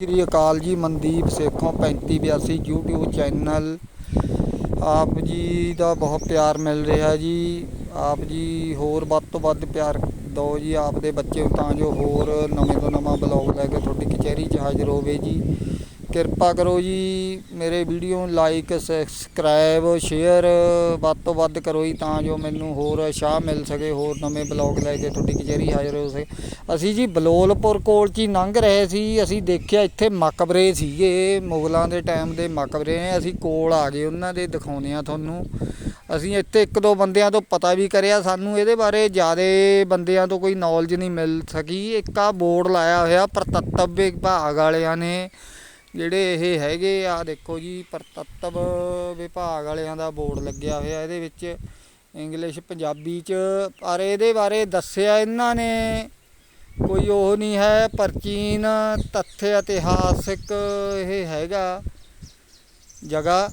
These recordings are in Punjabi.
ਸ੍ਰੀ ਅਕਾਲ ਜੀ, ਮਨਦੀਪ ਸੇਖੋਂ 3582 YouTube ਚੈਨਲ। ਆਪ ਜੀ ਦਾ ਬਹੁਤ ਪਿਆਰ ਮਿਲ ਰਿਹਾ ਜੀ। ਆਪ ਜੀ ਹੋਰ ਵੱਧ ਤੋਂ ਵੱਧ ਪਿਆਰ ਦਿਓ ਜੀ ਆਪ ਦੇ ਬੱਚੇ ਤਾਂ ਜੋ ਹੋਰ ਨਵੇਂ ਤੋਂ ਨਵਾਂ ਬਲੌਗ ਲੈ ਕੇ ਤੁਹਾਡੀ ਕਚਹਿਰੀ 'ਚ ਹਾਜ਼ਰ ਹੋਵੇ ਜੀ। ਕਿਰਪਾ ਕਰੋ ਜੀ, ਮੇਰੇ ਵੀਡੀਓ ਨੂੰ ਲਾਈਕ ਸਬਸਕ੍ਰਾਈਬ ਸ਼ੇਅਰ ਵੱਧ ਤੋਂ ਵੱਧ ਕਰੋ ਜੀ, ਤਾਂ ਜੋ ਮੈਨੂੰ ਹੋਰ ਉਤਸ਼ਾਹ ਮਿਲ ਸਕੇ, ਹੋਰ ਨਵੇਂ ਬਲੌਗ ਲੈ ਕੇ ਤੁਹਾਡੀ ਕਚਹਿਰੀ ਹਾਜ਼ਰ ਹੋ ਸਕੇ। ਅਸੀਂ ਜੀ ਬਲੋਲਪੁਰ ਕੋਲ ਚ ਹੀ ਲੰਘ ਰਹੇ ਸੀ, ਅਸੀਂ ਦੇਖਿਆ ਇੱਥੇ ਮਕਬਰੇ ਸੀਗੇ, ਮੁਗਲਾਂ ਦੇ ਟਾਈਮ ਦੇ ਮਕਬਰੇ ਨੇ, ਅਸੀਂ ਕੋਲ ਆ ਗਏ, ਉਹਨਾਂ ਦੇ ਦਿਖਾਉਂਦੇ ਆ ਤੁਹਾਨੂੰ। ਅਸੀਂ ਇੱਥੇ ਇੱਕ ਦੋ ਬੰਦਿਆਂ ਤੋਂ ਪਤਾ ਵੀ ਕਰਿਆ, ਸਾਨੂੰ ਇਹਦੇ ਬਾਰੇ ਜ਼ਿਆਦਾ ਬੰਦਿਆਂ ਤੋਂ ਕੋਈ ਨੌਲੇਜ ਨਹੀਂ ਮਿਲ ਸਕੀ। ਇੱਕ ਆ ਬੋਰਡ ਲਾਇਆ ਹੋਇਆ, ਪ੍ਰਤੱਤਵ ਵਿਭਾਗ ਵਾਲਿਆਂ ਨੇ। ਜਿਹੜੇ ਇਹ ਹੈਗੇ ਆ, ਦੇਖੋ ਜੀ, ਪ੍ਰਤੱਤਵ ਵਿਭਾਗ ਵਾਲਿਆਂ ਦਾ ਬੋਰਡ ਲੱਗਿਆ ਹੋਇਆ ਇਹਦੇ ਵਿੱਚ ਇੰਗਲਿਸ਼ ਪੰਜਾਬੀ ਚ, ਪਰ ਇਹਦੇ ਬਾਰੇ ਦੱਸਿਆ ਇਹਨਾਂ ਨੇ ਕੋਈ ਉਹ ਨਹੀਂ ਹੈ, ਪ੍ਰਾਚੀਨ ਤੱਥ ਇਤਿਹਾਸਿਕ ਇਹ ਹੈਗਾ ਜਗ੍ਹਾ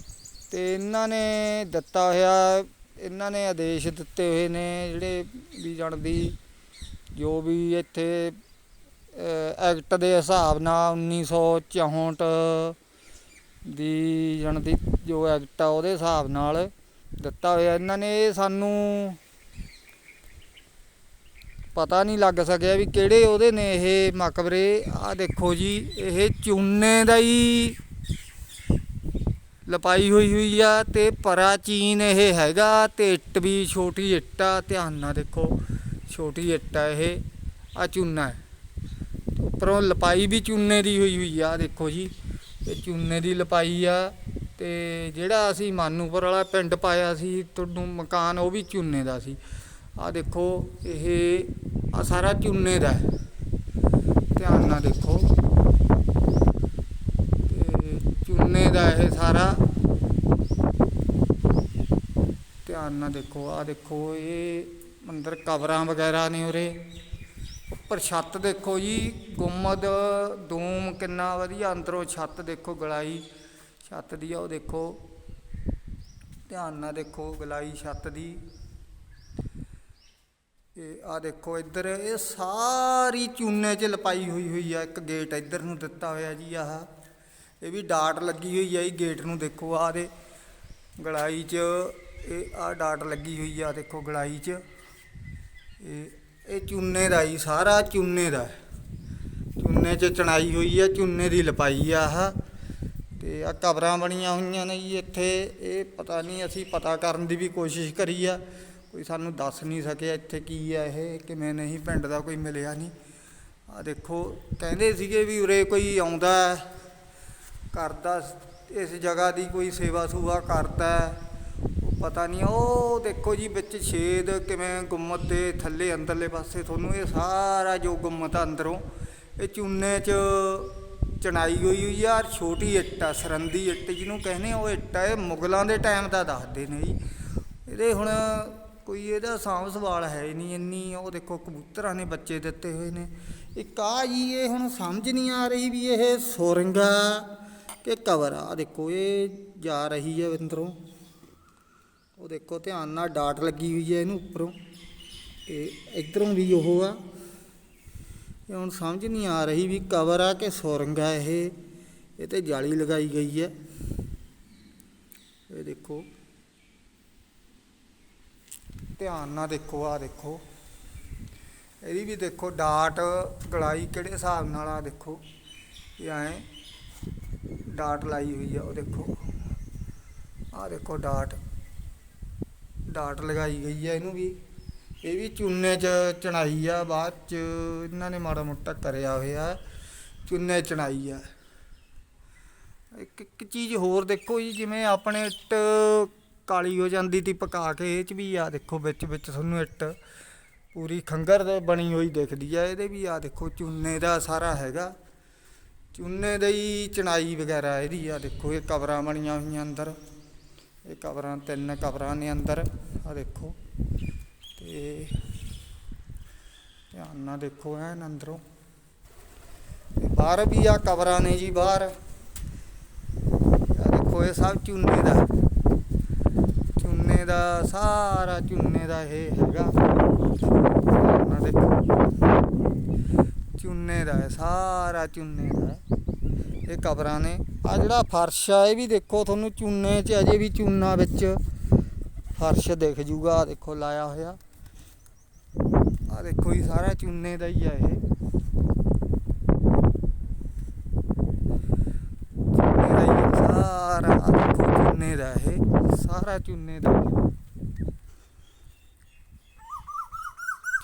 ਤੇ ਇਹਨਾਂ ਨੇ ਦਿੱਤਾ ਹੋਇਆ, ਇਹਨਾਂ ਨੇ ਆਦੇਸ਼ ਦਿੱਤੇ ਹੋਏ ਨੇ ਜਿਹੜੇ ਵੀ ਜਾਣਦੀ ਜੋ ਵੀ ਇੱਥੇ ਐਕਟ ਦੇ ਹਿਸਾਬ ਨਾਲ 1964 ਦੀ ਜਾਣਦੀ ਜੋ ਐਕਟ ਆ ਉਹਦੇ ਹਿਸਾਬ ਨਾਲ ਦਿੱਤਾ ਹੋਇਆ। ਇਹਨਾਂ ਨੇ ਇਹ ਸਾਨੂੰ ਪਤਾ ਨਹੀਂ ਲੱਗ ਸਕਿਆ ਵੀ ਕਿਹੜੇ ਉਹਦੇ ਨੇ ਇਹ ਮਕਬਰੇ। ਆ ਦੇਖੋ ਜੀ, ਇਹ ਚੂਨੇ ਦਾ ਹੀ ਲਪਾਈ ਹੋਈ ਹੋਈ ਆ ਤੇ ਪ੍ਰਾਚੀਨ ਇਹ ਹੈਗਾ ਤੇ ਇੱਟ ਵੀ ਛੋਟੀ ਇੱਟ ਆ। ਧਿਆਨ ਨਾਲ ਦੇਖੋ, ਛੋਟੀ ਇੱਟ ਆ ਇਹ। ਆ ਚੂਨਾ ਹੈ। ਉੱਪਰੋਂ ਲਪਾਈ ਵੀ ਚੂਨੇ ਦੀ ਹੋਈ ਹੋਈ ਆ, ਦੇਖੋ ਜੀ। ਇਹ ਚੂਨੇ ਦੀ ਲਪਾਈ ਆ ਤੇ ਜਿਹੜਾ ਅਸੀਂ ਮਾਨੂਪੁਰ ਵਾਲਾ ਪਿੰਡ ਪਾਇਆ ਸੀ, ਤੁਹਾਨੂੰ ਮਕਾਨ ਉਹ ਵੀ ਚੂਨੇ ਦਾ ਸੀ। ਆ ਦੇਖੋ, ਇਹ ਆ ਸਾਰਾ ਚੂਨੇ ਦਾ ਹੈ। ਧਿਆਨ ਨਾਲ ਦੇਖੋ। ਤੇ ਚੂਨੇ ਦਾ ਇਹ ਸਾਰਾ ਧਿਆਨ ਨਾਲ ਦੇਖੋ। ਆ ਦੇਖੋ, ਇਹ ਅੰਦਰ ਕਵਰਾਂ ਵਗੈਰਾ ਨੇ ਉਰੇ। ਪਰ ਛੱਤ ਦੇਖੋ ਜੀ, ਗੁੰਮਦ, ਦੂਮ ਕਿੰਨਾ ਵਧੀਆ ਅੰਦਰੋਂ ਛੱਤ ਦੇਖੋ, ਗਲਾਈ ਛੱਤ ਦੀ ਆ, ਉਹ ਦੇਖੋ। ਧਿਆਨ ਨਾਲ ਦੇਖੋ, ਗਲਾਈ ਛੱਤ ਦੀ। ਇਹ ਆ ਦੇਖੋ ਇੱਧਰ, ਇਹ ਸਾਰੀ ਚੂਨੇ 'ਚ ਲਪਾਈ ਹੋਈ ਹੋਈ ਆ, ਇੱਕ ਗੇਟ ਇੱਧਰ ਨੂੰ ਦਿੱਤਾ ਹੋਇਆ ਜੀ ਆਹ। ਇਹ ਵੀ ਡਾਟ ਲੱਗੀ ਹੋਈ ਆ ਜੀ, ਗੇਟ ਨੂੰ ਦੇਖੋ ਆਹ ਦੇ। ਗਲਾਈ 'ਚ, ਇਹ ਆ ਡਾਟ ਲੱਗੀ ਹੋਈ ਆ, ਦੇਖੋ ਗਲਾਈ 'ਚ। ਇਹ ਇਹ ਚੂਨੇ ਦਾ ਹੀ ਸਾਰਾ ਚੂਨੇ ਦਾ। ਚੂਨੇ 'ਚ ਚਣਾਈ ਹੋਈ ਆ, ਚੂਨੇ ਦੀ ਲਪਾਈ ਆ ਆਹ। ਤੇ ਆ ਕਬਰਾਂ ਬਣੀਆਂ ਹੋਈਆਂ ਨੇ ਜੀ ਇੱਥੇ। ਇਹ ਪਤਾ ਨਹੀਂ ਅਸੀਂ ਪਤਾ ਕਰਨ ਦੀ ਵੀ ਕੋਸ਼ਿਸ਼ ਕਰੀ ਆ। ਕੋਈ ਸਾਨੂੰ ਦੱਸ ਨਹੀਂ ਸਕਿਆ ਇੱਥੇ ਕੀ ਆ ਇਹ, ਕਿਵੇਂ ਨਹੀਂ, ਪਿੰਡ ਦਾ ਕੋਈ ਮਿਲਿਆ ਨਹੀਂ। ਆ ਦੇਖੋ, ਕਹਿੰਦੇ ਸੀਗੇ ਵੀ ਉਰੇ ਕੋਈ ਆਉਂਦਾ, ਕਰਦਾ ਇਸ ਜਗ੍ਹਾ ਦੀ ਕੋਈ ਸੇਵਾ ਸੂਵਾ ਕਰਦਾ। ਪਤਾ ਨਹੀਂ, ਉਹ ਦੇਖੋ ਜੀ ਵਿੱਚ ਛੇਦ ਕਿਵੇਂ ਗੁੰਮਤ ਦੇ ਥੱਲੇ, ਅੰਦਰਲੇ ਪਾਸੇ ਤੁਹਾਨੂੰ ਇਹ ਸਾਰਾ ਜੋ ਗੁੰਮਤ ਆ ਅੰਦਰੋਂ, ਇਹ ਚੂਨੇ 'ਚ ਚਣਾਈ ਹੋਈ ਹੋਈ ਆ ਛੋਟੀ ਇੱਟ ਆ, ਸਰੰਦੀ ਇੱਟ, ਜਿਹਨੂੰ ਕਹਿੰਦੇ ਉਹ ਇੱਟ ਆ, ਇਹ ਮੁਗਲਾਂ ਦੇ ਟਾਈਮ ਦਾ ਦੱਸਦੇ ਨੇ ਜੀ। ਇਹਦੇ ਹੁਣ ਕੋਈ ਇਹਦਾ ਸਾਂਭ ਸੰਭਾਲ ਹੈ ਨਹੀਂ ਇੰਨੀ, ਉਹ ਦੇਖੋ ਕਬੂਤਰਾਂ ਨੇ ਬੱਚੇ ਦਿੱਤੇ ਹੋਏ ਨੇ। ਇੱਕ ਆ ਜੀ, ਇਹ ਹੁਣ ਸਮਝ ਨਹੀਂ ਆ ਰਹੀ ਵੀ ਇਹ ਸੋਰੰਗਾ ਕਿ ਕਵਰ ਆ। ਦੇਖੋ, ਇਹ ਜਾ ਰਹੀ ਹੈ ਅੰਦਰੋਂ। ਉਹ ਦੇਖੋ ਧਿਆਨ ਨਾਲ ਡਾਟ ਲੱਗੀ ਹੋਈ ਹੈ ਇਹਨੂੰ ਉੱਪਰੋਂ। ਤੇ ਇਧਰੋਂ ਵੀ ਉਹ ਆ। ਇਹ ਹੁਣ ਸਮਝ ਨਹੀਂ ਆ ਰਹੀ ਵੀ ਕਵਰ ਆ ਕਿ ਸੁਰੰਗ ਆ ਇਹ। ਇਹ ਤੇ ਜਾਲੀ ਲਗਾਈ ਗਈ ਹੈ। ਇਹ ਦੇਖੋ। ਧਿਆਨ ਨਾਲ ਦੇਖੋ ਆ ਦੇਖੋ। ਇਹਦੀ ਵੀ ਦੇਖੋ ਡਾਟ ਗਲਾਈ ਕਿਹੜੇ ਹਿਸਾਬ ਨਾਲ ਆ ਦੇਖੋ। ਇਹ ਐ ਡਾਟ ਲਾਈ ਹੋਈ ਆ, ਉਹ ਦੇਖੋ। ਆ ਦੇਖੋ ਡਾਟ। ਡਾਟ ਲਗਾਈ ਗਈ ਹੈ ਇਹਨੂੰ ਵੀ। ਇਹ ਵੀ ਚੂਨੇ 'ਚ ਚਣਾਈ ਆ, ਬਾਅਦ 'ਚ ਇਹਨਾਂ ਨੇ ਮਾੜਾ ਮੋਟਾ ਕਰਿਆ ਹੋਇਆ, ਚੂਨੇ ਚਣਾਈ ਆ। ਇੱਕ ਇੱਕ ਚੀਜ਼ ਹੋਰ ਦੇਖੋ ਜੀ, ਜਿਵੇਂ ਆਪਣੇ ਇੱਟ ਕਾਲੀ ਹੋ ਜਾਂਦੀ ਤੀ ਪਕਾ ਕੇ, ਇਹ 'ਚ ਵੀ ਆ ਦੇਖੋ ਵਿੱਚ ਵਿੱਚ ਤੁਹਾਨੂੰ ਇੱਟ ਪੂਰੀ ਖੰਗਰ ਦੇ ਬਣੀ ਹੋਈ ਦਿਖਦੀ ਆ, ਇਹਦੇ ਵੀ ਆ ਦੇਖੋ ਚੂਨੇ ਦਾ ਸਾਰਾ ਹੈਗਾ। ਚੂਨੇ ਦਾ ਹੀ ਚਣਾਈ ਵਗੈਰਾ ਇਹਦੀ ਆ ਦੇਖੋ, ਇਹ ਕਬਰਾਂ ਬਣੀਆਂ ਹੋਈਆਂ ਅੰਦਰ। ਇਹ ਕਬਰਾਂ, ਤਿੰਨ ਕਬਰਾਂ ਨੇ ਅੰਦਰ ਆ ਦੇਖੋ। ਤੇ ਧਿਆਨ ਨਾਲ ਦੇਖੋ ਐਨ ਅੰਦਰੋਂ। ਤੇ ਬਾਹਰ ਵੀ ਆ ਕਬਰਾਂ ਨੇ ਜੀ ਬਾਹਰ। ਆ ਦੇਖੋ ਇਹ ਸਭ ਚੂਨੇ ਦਾ। ਚੂਨੇ ਦਾ, ਸਾਰਾ ਚੂਨੇ ਦਾ ਇਹ ਹੈਗਾ। ਧਿਆਨ ਦੇਖੋ। ਚੂਨੇ ਦਾ, ਸਾਰਾ ਚੂਨੇ ਦਾ। ਇਹ ਕਬਰਾਂ ਨੇ। ਆ ਜਿਹੜਾ ਫਰਸ਼ ਆ, ਇਹ ਵੀ ਦੇਖੋ, ਤੁਹਾਨੂੰ ਚੂਨੇ 'ਚ ਅਜੇ ਵੀ ਚੂਨਾ ਵਿੱਚ ਫਰਸ਼ ਦਿਖ ਜੂਗਾ। ਦੇਖੋ, ਲਾਇਆ ਹੋਇਆ। ਆ ਦੇਖੋ ਜੀ, ਸਾਰਾ ਚੂਨੇ ਦਾ ਹੀ ਆ ਇਹ। ਸਾਰਾ। ਦੇਖੋ, ਚੂਨੇ ਦਾ ਇਹ। ਸਾਰਾ ਚੂਨੇ ਦਾ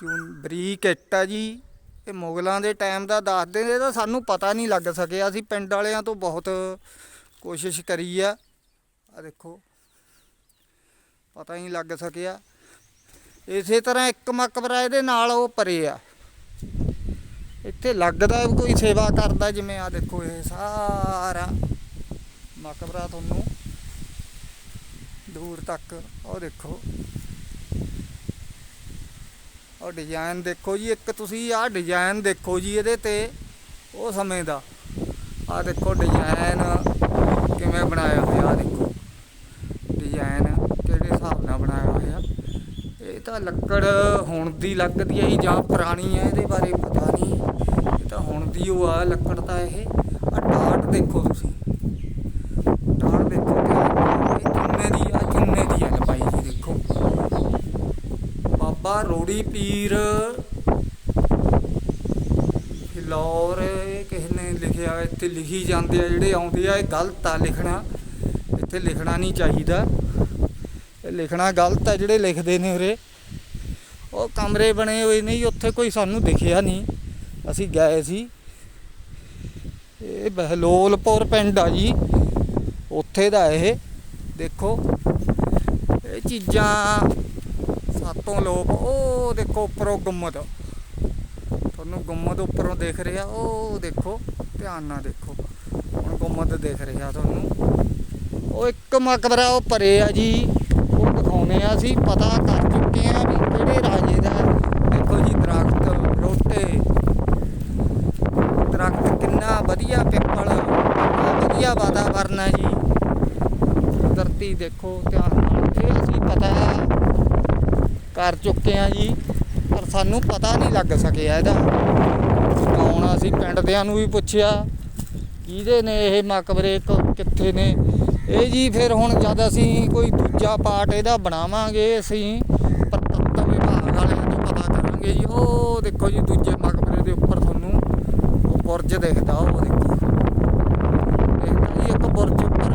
ਚੂਨ ਬਰੀਕ ਇੱਟ ਆ ਜੀ। ਇਹ ਮੁਗਲਾਂ ਦੇ ਟਾਈਮ ਦਾ ਦੱਸਦੇ ਨੇ ਤਾਂ ਸਾਨੂੰ ਪਤਾ ਨਹੀਂ ਲੱਗ ਸਕਿਆ। ਅਸੀਂ ਪਿੰਡ ਵਾਲਿਆਂ ਤੋਂ ਬਹੁਤ ਕੋਸ਼ਿਸ਼ ਕਰੀ ਆ। ਆ ਦੇਖੋ, ਪਤਾ ਹੀ ਨਹੀਂ ਲੱਗ ਸਕਿਆ। ਇਸੇ ਤਰ੍ਹਾਂ ਇੱਕ ਮਕਬਰਾ ਇਹਦੇ ਨਾਲ ਉਹ ਪਰੇ ਆ। ਇੱਥੇ ਲੱਗਦਾ ਕੋਈ ਸੇਵਾ ਕਰਦਾ ਜਿਵੇਂ ਆ ਦੇਖੋ ਇਹ ਸਾਰਾ ਮਕਬਰਾ ਤੁਹਾਨੂੰ ਦੂਰ ਤੱਕ। ਉਹ ਦੇਖੋ। ਉਹ ਡਿਜ਼ਾਈਨ ਦੇਖੋ ਜੀ, ਇੱਕ ਤੁਸੀਂ ਆਹ ਡਿਜ਼ਾਈਨ ਦੇਖੋ ਜੀ ਇਹਦੇ ਤੇ, ਉਹ ਸਮੇਂ ਦਾ। ਆਹ ਦੇਖੋ ਡਿਜ਼ਾਈਨ ਕਿਵੇਂ ਬਣਾਇਆ ਹੋਇਆ, ਆਹ ਦੇਖੋ। ਡਿਜ਼ਾਈਨ ਕਿਹੜੇ ਹਿਸਾਬ ਨਾਲ ਬਣਾਇਆ ਹੋਇਆ। ਇਹ ਤਾਂ ਲੱਕੜ ਹੁਣ ਦੀ ਲੱਗਦੀ ਹੈ ਜਾਂ ਪੁਰਾਣੀ ਹੈ, ਇਹਦੇ ਬਾਰੇ ਪਤਾ ਨਹੀਂ। ਇਹ ਤਾਂ ਹੁਣ ਦੀ ਉਹ ਆ, ਲੱਕੜ ਤਾਂ ਇਹ। ਆ ਡਾਟ ਦੇਖੋ ਤੁਸੀਂ ਡਾਟ ਦੇਖੋ ਤੇ ਇਹ ਚੁੰਨੇ ਦੀ ਆ ਚੁੰਨੇ ਦੀ ਆ ਲਪਾਈ ਜੀ ਦੇਖੋ ਬਾਬਾ ਪੀਰ। ਫਿਲੌਰ ਇਹ ਕਿਸੇ ਨੇ ਲਿਖਿਆ, ਇੱਥੇ ਲਿਖੀ ਜਾਂਦੇ ਆ ਜਿਹੜੇ ਆਉਂਦੇ ਆ, ਇਹ ਗਲਤ ਆ ਲਿਖਣਾ। ਇੱਥੇ ਲਿਖਣਾ ਨਹੀਂ ਚਾਹੀਦਾ। ਇਹ ਲਿਖਣਾ ਗਲਤ ਆ ਜਿਹੜੇ ਲਿਖਦੇ ਨੇ ਉਰੇ। ਉਹ ਕਮਰੇ ਬਣੇ ਹੋਏ ਨੇ ਉੱਥੇ ਕੋਈ ਸਾਨੂੰ ਦਿਖਿਆ ਨਹੀਂ। ਅਸੀਂ ਗਏ ਸੀ। ਇਹ ਬਹਲੋਲਪੁਰ ਪਿੰਡ ਆ ਜੀ। ਉੱਥੇ ਦਾ ਇਹ। ਦੇਖੋ, ਇਹ ਚੀਜ਼ਾਂ ਸਾਤੋਂ ਲੋਕ ਉਹ ਦੇਖੋ ਉੱਪਰੋਂ ਗੁੰਮਦ। ਤੁਹਾਨੂੰ ਗੁੰਮਦ ਉੱਪਰੋਂ ਦਿਖ ਰਿਹਾ, ਉਹ ਦੇਖੋ, ਧਿਆਨ ਨਾਲ ਦੇਖੋ। ਹੁਣ ਗੁੰਮਦ ਦਿਖ ਰਿਹਾ ਤੁਹਾਨੂੰ। ਉਹ ਇੱਕ ਮਕਬਰਾ, ਉਹ ਪਰੇ ਆ ਜੀ। ਉਹ ਦਿਖਾਉਨੇ ਆ ਅਸੀਂ, ਪਤਾ ਕਰ ਚੁੱਕੇ ਆ ਵੀ ਕਿਹੜੇ ਰਾਜੇ ਦਾ ਦੇਖੋ ਜੀ, ਦਰਖਤ, ਰੋਟੇ। ਦਰਖਤ ਕਿੰਨਾ ਵਧੀਆ ਪਿੱਪਲ ਆ ਵਧੀਆ ਵਾਤਾਵਰਨ ਹੈ ਜੀ। ਧਰਤੀ ਦੇਖੋ, ਧਿਆਨ ਨਾਲ। ਇਹ ਅਸੀਂ ਪਤਾ ਕਰ ਚੁੱਕੇ ਆ ਜੀ, ਪਰ ਸਾਨੂੰ ਪਤਾ ਨਹੀਂ ਲੱਗ ਸਕਿਆ ਇਹਦਾ। ਕੌਣ ਅਸੀਂ ਪਿੰਡ ਦਿਆਂ ਨੂੰ ਵੀ ਪੁੱਛਿਆ, ਕਿਹਦੇ ਨੇ ਇਹ ਮਕਬਰੇ ਕ- ਕਿੱਥੇ ਨੇ? ਇਹ ਜੀ ਫਿਰ ਹੁਣ ਜਦ ਅਸੀਂ ਕੋਈ ਦੂਜਾ ਪਾਰਟ ਇਹਦਾ ਬਣਾਵਾਂਗੇ, ਅਸੀਂ ਪ੍ਰਤੱਤ ਵਿਭਾਗ ਵਾਲਿਆਂ ਤੋਂ ਪਤਾ ਕਰਾਂਗੇ ਜੀ, ਉਹ ਦੇਖੋ ਜੀ ਦੂਜੇ ਮਕਬਰੇ ਦੇ ਉੱਪਰ ਤੁਹਾਨੂੰ ਉਹ ਬੁਰਜ ਦਿਖਦਾ, ਉਹ ਦੇਖੋ। ਦੇਖਦਾ ਜੀ, ਇੱਕ ਬੁਰਜ ਉੱਪਰ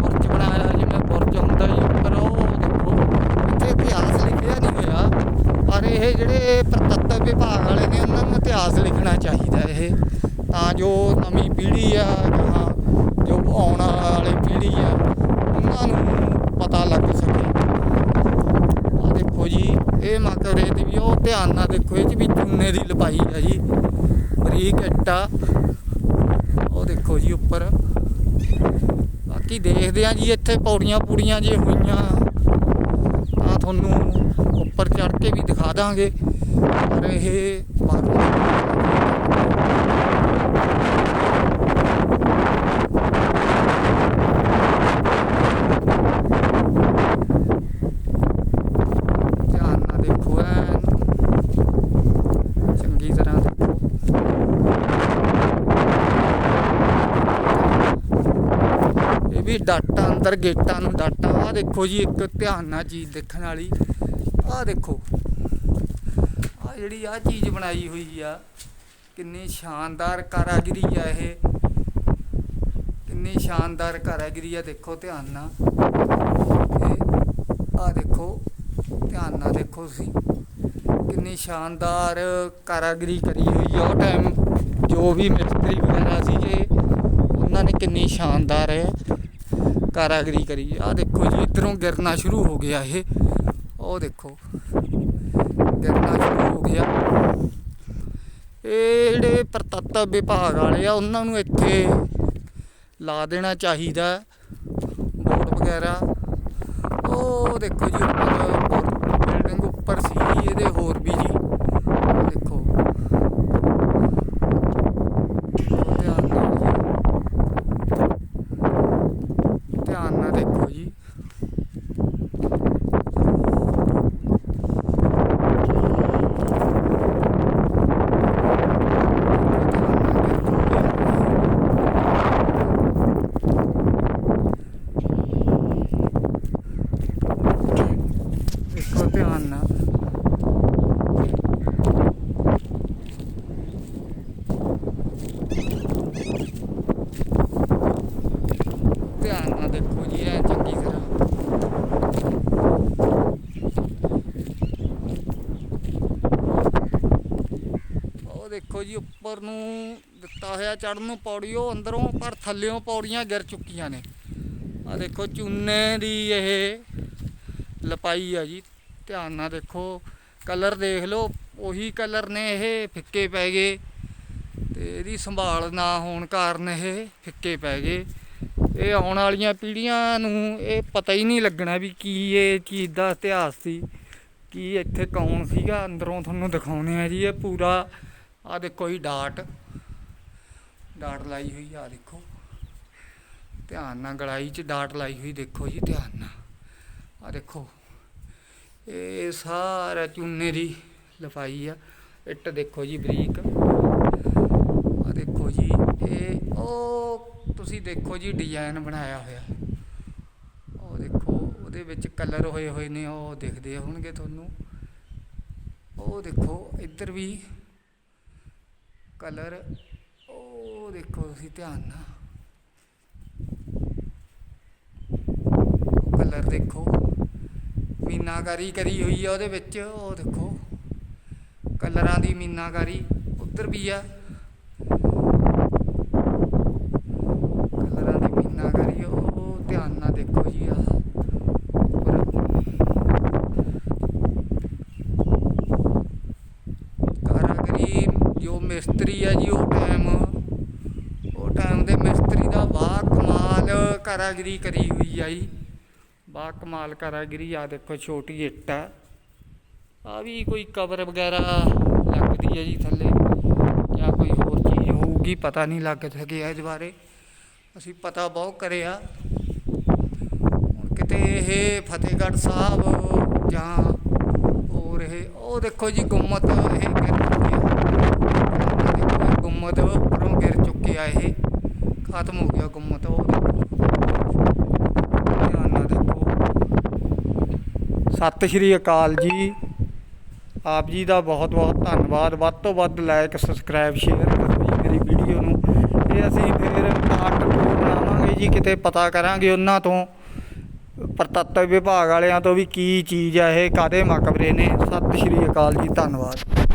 ਬੁਰਜ ਬਣਾਇਆ ਜਿਵੇਂ ਬੁਰਜ ਹੁੰਦਾ ਜੀ ਉੱਪਰ ਉਹ ਦੇਖੋ ਇੱਥੇ ਇਤਿਹਾਸ ਲਿਖਿਆ ਨਹੀਂ ਹੋਇਆ ਪਰ ਇਹ ਜਿਹੜੇ ਪ੍ਰਤੱਤ ਵਿਭਾਗ ਵਾਲੇ ਨੇ, ਉਹਨਾਂ ਨੂੰ ਇਤਿਹਾਸ ਲਿਖਣਾ ਚਾਹੀਦਾ ਇਹ। ਤਾਂ ਜੋ ਨਵੀਂ ਪੀੜ੍ਹੀ ਆ, ਜਾਂ ਜੋ ਆਉਣ ਵਾਲੀ ਪੀੜ੍ਹੀ ਆ, ਉਹਨਾਂ ਨੂੰ ਪਤਾ ਲੱਗ ਸਕੇ। ਆ ਦੇਖੋ ਜੀ, ਇਹ ਮਕਬਰੇ ਦੀ ਵੀ ਉਹ ਧਿਆਨ ਨਾਲ ਦੇਖੋ, ਇਹ ਚ ਵੀ ਚੂਨੇ ਦੀ ਲਪਾਈ ਆ ਜੀ। ਬਰੀਕ ਇੱਟਾ, ਉਹ ਦੇਖੋ ਜੀ ਉੱਪਰ। ਬਾਕੀ ਦੇਖਦੇ ਆ ਜੀ, ਇੱਥੇ ਪੌੜੀਆਂ ਪੂੜੀਆਂ ਜੇ ਹੋਈਆਂ। ਤੁਹਾਨੂੰ ਉੱਪਰ ਚੜ ਕੇ ਵੀ ਦਿਖਾ ਦਾਂਗੇ। ਪਰ ਇਹ ਚੰਗੀ ਤਰ੍ਹਾਂ ਇਹ ਵੀ ਡਾਟਾ ਅੰਦਰ, ਗੇਟਾਂ ਨੂੰ ਡਾਟਾ ਦੇਖੋ ਜੀ, ਇੱਕ ਧਿਆਨ ਨਾਲ ਚੀਜ਼ ਦੇਖਣ ਵਾਲੀ। ਆਹ ਦੇਖੋ। ਆ ਜਿਹੜੀ ਆ ਚੀਜ਼ ਬਣਾਈ ਹੋਈ ਆ, ਕਿੰਨੀ ਸ਼ਾਨਦਾਰ ਕਾਰਾਗਰੀ ਆ ਇਹ। ਕਿੰਨੀ ਸ਼ਾਨਦਾਰ ਕਾਰਾਗਰੀ ਆ, ਦੇਖੋ ਧਿਆਨ ਨਾਲ। ਆ ਦੇਖੋ, ਧਿਆਨ ਨਾਲ ਦੇਖੋ ਤੁਸੀਂ। ਕਿੰਨੀ ਸ਼ਾਨਦਾਰ ਕਾਰਾਗਰੀ ਕਰੀ ਹੋਈ ਆ, ਉਹ ਟਾਈਮ ਜੋ ਵੀ ਮਿਸਤਰੀ ਵਗੈਰਾ ਸੀਗੇ, ਉਹਨਾਂ ਨੇ ਕਿੰਨੀ ਸ਼ਾਨਦਾਰ ਕਾਰਾਗਰੀ ਕਰੀ। ਆ ਦੇਖੋ ਜੀ, ਇਧਰੋਂ ਗਿਰਨਾ ਸ਼ੁਰੂ ਹੋ ਗਿਆ ਇਹ। ਉਹ ਦੇਖੋ, ਗਿਰਨਾ ਸ਼ੁਰੂ ਹੋ ਗਿਆ। ਇਹ ਜਿਹੜੇ ਪ੍ਰਤੱਤ ਵਿਭਾਗ ਵਾਲੇ ਆ, ਉਹਨਾਂ ਨੂੰ ਇੱਥੇ ਲਾ ਦੇਣਾ ਚਾਹੀਦਾ। ਬੋਰਡ ਵਗੈਰਾ। ਉਹ ਦੇਖੋ ਜੀ, ਉੱਪਰ ਬਿਲਡਿੰਗ ਉੱਪਰ ਸੀ, ਇਹਦੇ ਹੋਰ ਵੀ ਜੀ। ਦੇਖੋ। ਧਿਆਨ ਨਾਲ ਦੇਖੋ ਜੀ ਇਹ ਚੰਗੀ ਤਰ੍ਹਾਂ ਉਹ ਦੇਖੋ ਜੀ, ਉੱਪਰ ਨੂੰ ਦਿੱਤਾ ਹੋਇਆ ਚੜਨ ਨੂੰ ਪੌੜੀ, ਉਹ ਅੰਦਰੋਂ ਪਰ ਥੱਲਿਓਂ ਪੌੜੀਆਂ ਗਿਰ ਚੁੱਕੀਆਂ ਨੇ। ਆ ਦੇਖੋ, ਚੂਨੇ ਦੀ ਇਹ ਲਪਾਈ ਆ ਜੀ। ਧਿਆਨ ਨਾਲ ਦੇਖੋ, ਕਲਰ ਦੇਖ ਲਓ, ਉਹੀ ਕਲਰ ਨੇ ਇਹ, ਫਿੱਕੇ ਪੈ ਗਏ। ਤੇ ਇਹਦੀ ਸੰਭਾਲ ਨਾ ਹੋਣ ਕਾਰਨ ਇਹ ਫਿੱਕੇ ਪੈ ਗਏ। ਇਹ ਆਉਣ ਵਾਲੀਆਂ ਪੀੜ੍ਹੀਆਂ ਨੂੰ ਇਹ ਪਤਾ ਹੀ ਨਹੀਂ ਲੱਗਣਾ ਵੀ ਕੀ ਇਹ ਚੀਜ਼ ਦਾ ਇਤਿਹਾਸ ਸੀ, ਕੀ ਇੱਥੇ ਕੌਣ ਸੀਗਾ, ਅੰਦਰੋਂ ਤੁਹਾਨੂੰ ਦਿਖਾਉਣੇ ਆ ਜੀ, ਇਹ ਪੂਰਾ ਆ ਦੇਖੋ ਜੀ ਡਾਟ। ਡਾਟ ਲਾਈ ਹੋਈ ਆ ਦੇਖੋ। ਧਿਆਨ ਨਾਲ ਗਲਾਈ 'ਚ ਡਾਟ ਲਾਈ ਹੋਈ ਦੇਖੋ ਜੀ, ਧਿਆਨ ਨਾਲ। ਆ ਦੇਖੋ। ਇਹ ਸਾਰਾ ਚੂਨੇ ਦੀ ਲਫਾਈ ਆ। ਇੱਟ ਦੇਖੋ ਜੀ ਬਰੀਕ। ਆ ਦੇਖੋ ਜੀ, ਇਹ ਉਹ ਤੁਸੀਂ ਦੇਖੋ ਜੀ ਡਿਜ਼ਾਈਨ ਬਣਾਇਆ ਹੋਇਆ। ਉਹ ਦੇਖੋ, ਉਹਦੇ ਵਿੱਚ ਕਲਰ ਹੋਏ ਹੋਏ ਨੇ, ਉਹ ਦਿਖਦੇ ਹੋਣਗੇ ਤੁਹਾਨੂੰ। ਉਹ ਦੇਖੋ, ਇੱਧਰ ਵੀ ਕਲਰ, ਉਹ ਦੇਖੋ ਤੁਸੀਂ ਧਿਆਨ ਨਾਲ। ਕਲਰ ਦੇਖੋ। ਮੀਨਾਕਾਰੀ ਕਰੀ ਹੋਈ ਆ ਉਹਦੇ ਵਿੱਚ, ਉਹ ਦੇਖੋ। ਕਲਰਾਂ ਦੀ ਮੀਨਾਕਾਰੀ ਉੱਧਰ ਵੀ ਆ। ਕਲਰਾਂ ਦੀ ਮੀਨਾਕਾਰੀ, ਉਹ ਧਿਆਨ ਨਾਲ ਦੇਖੋ ਜੀ ਆਹ। ਉੱਪਰ ਕਾਰਾਗਰੀ ਜੋ ਮਿਸਤਰੀ ਹੈ ਜੀ, ਉਹ ਟਾਈਮ ਉਹ ਟਾਈਮ ਦੇ ਮਿਸਤਰੀ ਦਾ ਬਾ ਕਮਾਲ ਕਾਰਾਗਰੀ ਕਰੀ ਹੋਈ ਆ ਜੀ। ਬਾ ਕਮਾਲ ਕਾਰਾਗਰੀ ਆ ਦੇਖੋ ਛੋਟੀ ਇੱਟ ਆ ਆ ਵੀ ਕੋਈ ਕਬਰ ਵਗੈਰਾ ਲੱਗਦੀ ਹੈ ਜੀ ਥੱਲੇ ਜਾਂ ਕੋਈ ਹੋਰ ਚੀਜ਼ ਹੋਊਗੀ ਪਤਾ ਨਹੀਂ ਲੱਗ ਸਕਿਆ ਇਸ ਬਾਰੇ ਅਸੀਂ ਪਤਾ ਬਹੁਤ ਕਰਿਆ ਹੁਣ ਕਿਤੇ ਇਹ ਫਤਿਹਗੜ੍ਹ ਸਾਹਿਬ ਜਾਂ ਹੋਰ ਇਹ ਉਹ ਦੇਖੋ ਜੀ ਗੁੰਮਤ ਇਹ ਗਿਰ ਚੁੱਕੀ ਆ ਦੇਖੋ ਇਹ ਗੁੰਮਤ ਉੱਪਰੋਂ ਗਿਰ ਚੁੱਕਿਆ ਇਹ ਖਤਮ ਹੋ ਗਿਆ ਗੁੰਮਤ ਉਹ ਦੇਖੋ ਧਿਆਨ ਨਾਲ ਦੇਖੋ ਸਤਿ ਸ਼੍ਰੀ ਅਕਾਲ ਜੀ। ਆਪ ਜੀ ਦਾ ਬਹੁਤ ਬਹੁਤ ਧੰਨਵਾਦ। ਵੱਧ ਤੋਂ ਵੱਧ ਲਾਈਕ ਸਬਸਕ੍ਰਾਈਬ ਸ਼ੇਅਰ ਕਰੋ ਜੀ ਮੇਰੀ ਵੀਡੀਓ ਨੂੰ। ਤੇ ਅਸੀਂ ਫਿਰ ਪਾਰਟ 2 ਬਣਾਵਾਂਗੇ ਜੀ, ਕਿਤੇ ਪਤਾ ਕਰਾਂਗੇ ਉਹਨਾਂ ਤੋਂ। ਪ੍ਰਤੱਤ ਵਿਭਾਗ ਵਾਲਿਆਂ ਤੋਂ ਵੀ ਕੀ ਚੀਜ਼ ਆ ਇਹ ਕਾਦੇ ਮਕਬਰੇ ਨੇ। ਸਤਿ ਸ਼੍ਰੀ ਅਕਾਲ ਜੀ, ਧੰਨਵਾਦ।